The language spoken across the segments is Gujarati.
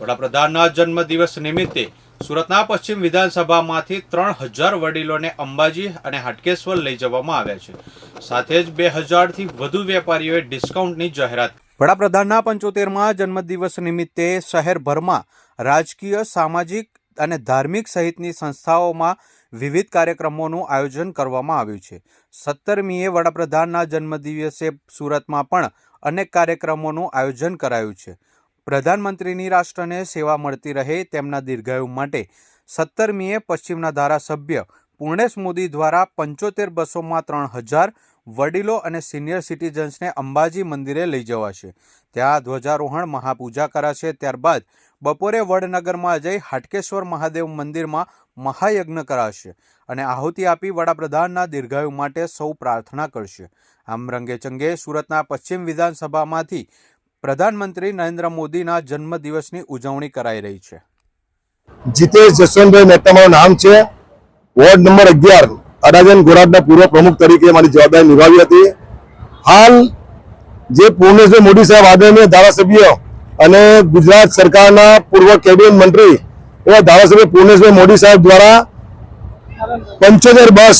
વડાપ્રધાનના જન્મદિવસ નિમિત્તે સુરતના પશ્ચિમ વિધાનસભામાંથી ત્રણ હજાર વડીલોને અંબાજી અને હાટકેશ્વર લઈ જવામાં આવ્યા છે. સાથે જ બે હજારથી વધુ વેપારીઓએ ડિસ્કાઉન્ટની જાહેરાત વડાપ્રધાનના પંચોતેરમાં જન્મદિવસ નિમિત્તે શહેરભરમાં રાજકીય, સામાજિક અને ધાર્મિક સહિતની સંસ્થાઓમાં વિવિધ કાર્યક્રમોનું આયોજન કરવામાં આવ્યું છે. સત્તરમીએ વડાપ્રધાનના જન્મદિવસે સુરતમાં પણ અનેક કાર્યક્રમોનું આયોજન કરાયું છે. પ્રધાનમંત્રીની રાષ્ટ્રને સેવા મળતી રહે તેમના દીર્ઘાયુ માટે સત્તરમીએ પશ્ચિમના ધારાસભ્ય પૂર્ણેશ મોદી દ્વારા પંચોતેર બસોમાં ત્રણ હજાર વડીલો અને સિનિયર સિટીઝન્સને અંબાજી મંદિરે લઈ જવાશે. ત્યાં ધ્વજારોહણ, મહાપૂજા કરાશે. ત્યારબાદ બપોરે વડનગરમાં જઈ હાટકેશ્વર મહાદેવ મંદિરમાં મહાયજ્ઞ કરાશે અને આહુતિ આપી વડાપ્રધાનના દીર્ઘાયુ માટે સૌ પ્રાર્થના કરશે. આમ રંગે ચંગે સુરતના પશ્ચિમ વિધાનસભામાંથી પ્રધાનમંત્રી નરેન્દ્ર મોદીના જન્મદિવસની ઉજવણી કરાઈ રહી છે. જીતેશ જસવંતભાઈ મહેતા મારું નામ છે. વોર્ડ નંબર અગિયાર અડાજન ગોરાટના પૂર્વ પ્રમુખ તરીકે મારી જવાબદારી નિભાવી હતી. હાલ જે પૂર્ણેશભાઈ મોદી સાહેબ આદરણીય ધારાસભ્ય અને ગુજરાત સરકારના પૂર્વ કેબિનેટ મંત્રી એવા ધારાસભ્ય પૂર્ણેશભાઈ મોદી સાહેબ દ્વારા પંચોતેર બસ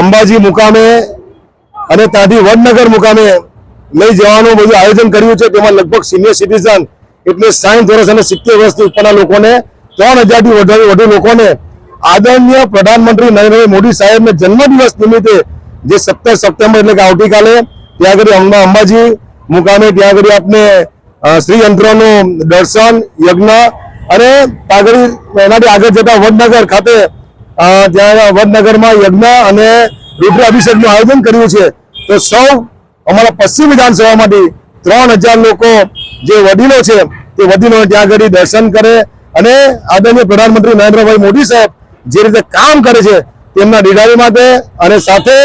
અંબાજી મુકામે અને ત્યાંથી વડનગર મુકામે લઈ જવાનું બધું આયોજન કર્યું છે. તેમાં લગભગ સિનિયર સિટીઝન એટલે સાઈઠ વર્ષ અને સિત્તેર વર્ષથી ઉપરના લોકોને, ત્રણ હજારથી વધારે, વધુ લોકોને આદરણીય પ્રધાનમંત્રી નરેન્દ્ર મોદી સાહેબને જન્મદિવસ નિમિત્તે જે સત્તર સપ્ટેમ્બર એટલે કે આવતીકાલે, ત્યાં આગળ અંબા અંબાજી મુકામે ત્યાં આગળ આપને શ્રી યંત્રોનું દર્શન, યજ્ઞ અને પાઘડી એનાથી આગળ જતા વડનગર ખાતે ત્યાં વડનગરમાં યજ્ઞ અને રુદ્ર અભિષેકનું આયોજન કર્યું છે. તો સૌ અમારા પશ્ચિમ વિધાનસભામાંથી ત્રણ હજાર લોકો જે વડીલો છે, તે વડીલો ત્યાં આગળ દર્શન કરે અને આદરણીય પ્રધાનમંત્રી નરેન્દ્રભાઈ મોદી સાહેબ જે રીતે કામ કરે છે, તેમના દીદારી માટે અને સાથે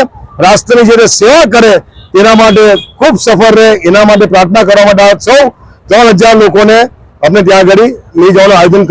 રાષ્ટ્રની જે રીતે સેવા કરે, તેના માટે ખૂબ સફળ રહે, એના માટે પ્રાર્થના કરવા માટે સૌ ત્રણ હજાર લોકોને આપણે ત્યાં આગળ લઈ જવાનું આયોજન